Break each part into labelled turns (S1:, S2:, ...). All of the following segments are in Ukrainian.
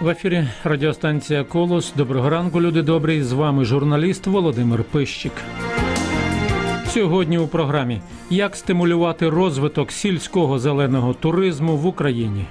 S1: В ефірі радіостанція Колос. Доброго ранку, люди добрі. З вами журналіст Володимир Пищик. Сьогодні у програмі Як стимулювати розвиток сільського зеленого туризму в Україні.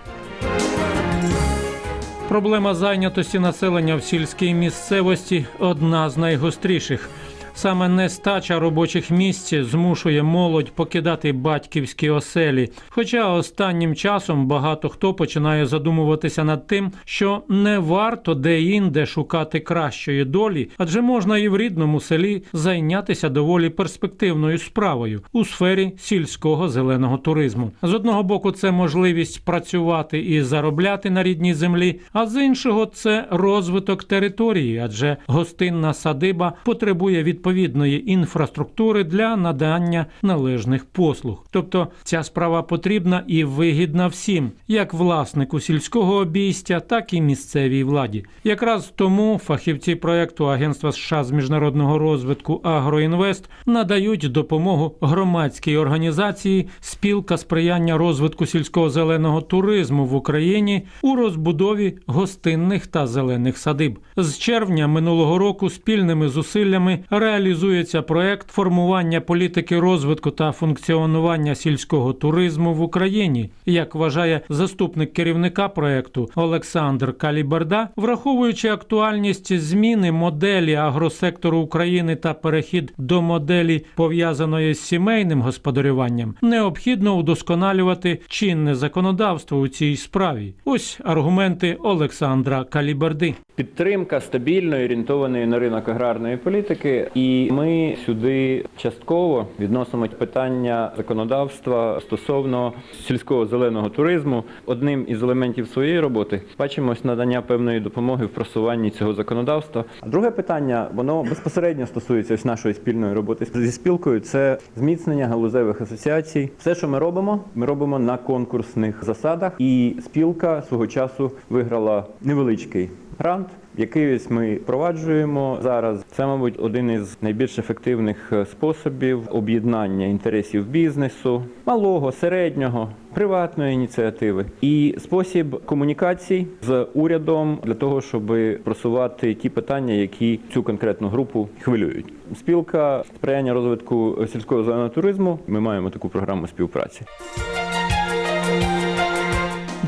S1: Проблема зайнятості населення в сільській місцевості одна з найгостріших. Саме нестача робочих місць змушує молодь покидати батьківські оселі. Хоча останнім часом багато хто починає задумуватися над тим, що не варто де-інде шукати кращої долі, адже можна і в рідному селі зайнятися доволі перспективною справою у сфері сільського зеленого туризму. З одного боку, це можливість працювати і заробляти на рідній землі, а з іншого це розвиток території, адже гостинна садиба потребує відповідної інфраструктури для надання належних послуг. Тобто ця справа потрібна і вигідна всім, як власнику сільського обійстя, так і місцевій владі. Якраз тому фахівці проекту Агентства США з міжнародного розвитку Агроінвест надають допомогу громадській організації Спілка сприяння розвитку сільського зеленого туризму в Україні у розбудові гостинних та зелених садиб. З червня минулого року спільними зусиллями реалізується проект формування політики розвитку та функціонування сільського туризму в Україні. Як вважає заступник керівника проекту Олександр Каліберда, враховуючи актуальність зміни моделі агросектору України та перехід до моделі пов'язаної з сімейним господарюванням, необхідно удосконалювати чинне законодавство у цій справі. Ось аргументи Олександра Каліберди.
S2: Підтримка стабільної, орієнтованої на ринок аграрної політики, і ми сюди частково відносимо питання законодавства стосовно сільського зеленого туризму. Одним із елементів своєї роботи бачимо надання певної допомоги в просуванні цього законодавства. А друге питання воно безпосередньо стосується ось нашої спільної роботи зі спілкою. Це зміцнення галузевих асоціацій. Все, що ми робимо, ми робимо на конкурсних засадах, і спілка свого часу виграла невеличкий грант. Який ми впроваджуємо зараз, це, мабуть, один із найбільш ефективних е, способів об'єднання інтересів бізнесу, малого, середнього, приватної ініціативи і спосіб комунікацій з урядом для того, щоб просувати ті питання, які цю конкретну групу хвилюють. Спілка сприяння розвитку сільського зеленого туризму. Ми маємо таку програму співпраці.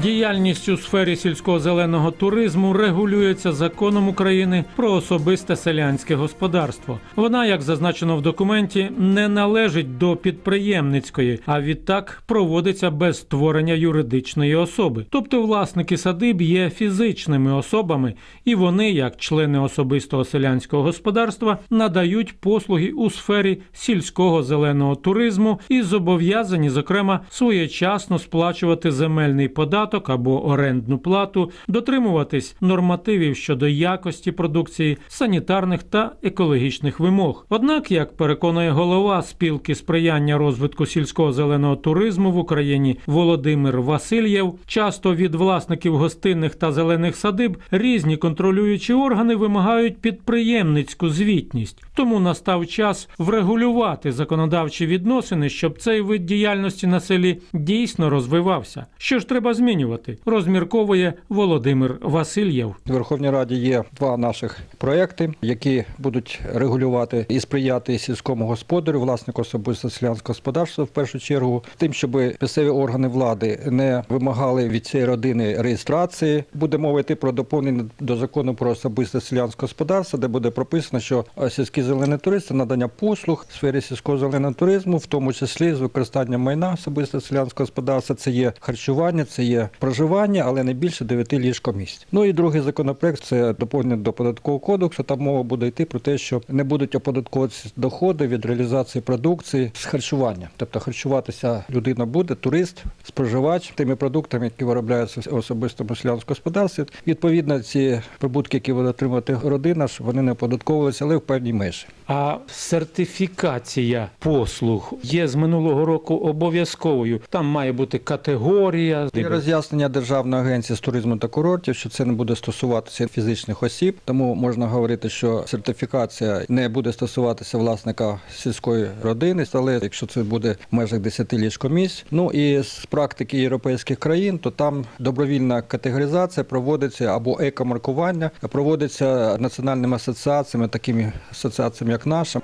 S1: Діяльність у сфері сільського зеленого туризму регулюється законом України про особисте селянське господарство. Вона, як зазначено в документі, не належить до підприємницької, а відтак проводиться без створення юридичної особи. Тобто власники садиб є фізичними особами, і вони, як члени особистого селянського господарства, надають послуги у сфері сільського зеленого туризму і зобов'язані, зокрема, своєчасно сплачувати земельний податок або орендну плату, дотримуватись нормативів щодо якості продукції, санітарних та екологічних вимог. Однак, як переконує голова спілки сприяння розвитку сільського зеленого туризму в Україні Володимир Васильєв, часто від власників гостинних та зелених садиб різні контролюючі органи вимагають підприємницьку звітність. Тому настав час врегулювати законодавчі відносини, щоб цей вид діяльності на селі дійсно розвивався. Що ж треба змінювати? Розмірковує Володимир Васильєв.
S3: В Верховній Раді є два наших проекти, які будуть регулювати і сприяти сільському господарю, власнику особисто селянського господарства в першу чергу, тим, щоб місцеві органи влади не вимагали від цієї родини реєстрації. Буде мова йти про доповнення до закону про особисте селянське господарство, де буде прописано, що сільські зелені туристи надання послуг в сфері сільського зеленого туризму, в тому числі з використанням майна особисто селянського господарства. Це є харчування, це є проживання, але не більше 9 ліжкомісць. Ну і другий законопроект це доповнення до податкового кодексу. Там мова буде йти про те, що не будуть оподатковуватися доходи від реалізації продукції з харчування. Тобто харчуватися людина буде, турист, споживач тими продуктами, які виробляються в особистому селянському господарстві. Відповідно, ці прибутки, які буде отримувати родина, ж вони не оподатковуються, але в певній межі.
S1: А сертифікація послуг є з минулого року обов'язковою. Там має бути категорія.
S3: Роз'яснення Державної агенції з туризму та курортів, що це не буде стосуватися фізичних осіб, тому можна говорити, що сертифікація не буде стосуватися власника сільської родини, але якщо це буде в межах 10 ліжкомісць. Ну і з практики європейських країн, то там добровільна категоризація проводиться або екомаркування проводиться національними асоціаціями, такими асоціаціями, як наша.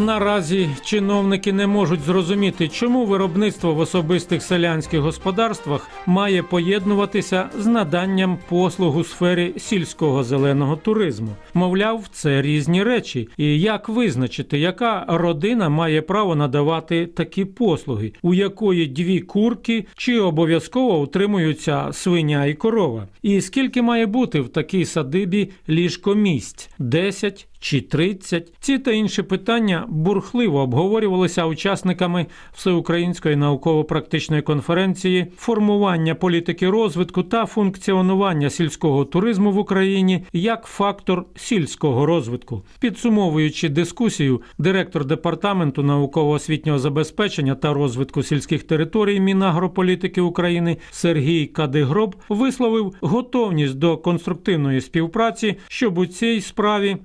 S1: Наразі чиновники не можуть зрозуміти, чому виробництво в особистих селянських господарствах має поєднуватися з наданням послуг у сфері сільського зеленого туризму. Мовляв, це різні речі. І як визначити, яка родина має право надавати такі послуги, у якої дві курки чи обов'язково утримуються свиня і корова? І скільки має бути в такій садибі ліжкомісць? 10 чи 30? Ці та інші питання бурхливо обговорювалися учасниками Всеукраїнської науково-практичної конференції формування політики розвитку та функціонування сільського туризму в Україні як фактор сільського розвитку. Підсумовуючи дискусію, директор департаменту науково-освітнього забезпечення та розвитку сільських територій Мінагрополітики України Сергій Кадигроб висловив готовність до конструктивної співпраці, щоб у цій справі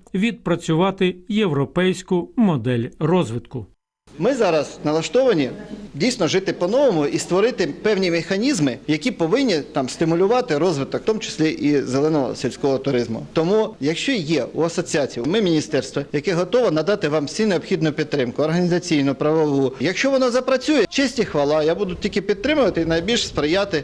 S1: відпрацювати європейську модель розвитку.
S4: Ми зараз налаштовані дійсно жити по-новому і створити певні механізми, які повинні там стимулювати розвиток, в тому числі і зеленого сільського туризму. Тому, якщо є у асоціації, ми міністерство, яке готове надати вам всі необхідну підтримку, організаційну, правову. Якщо воно запрацює, честь і хвала, я буду тільки підтримувати і найбільш сприяти.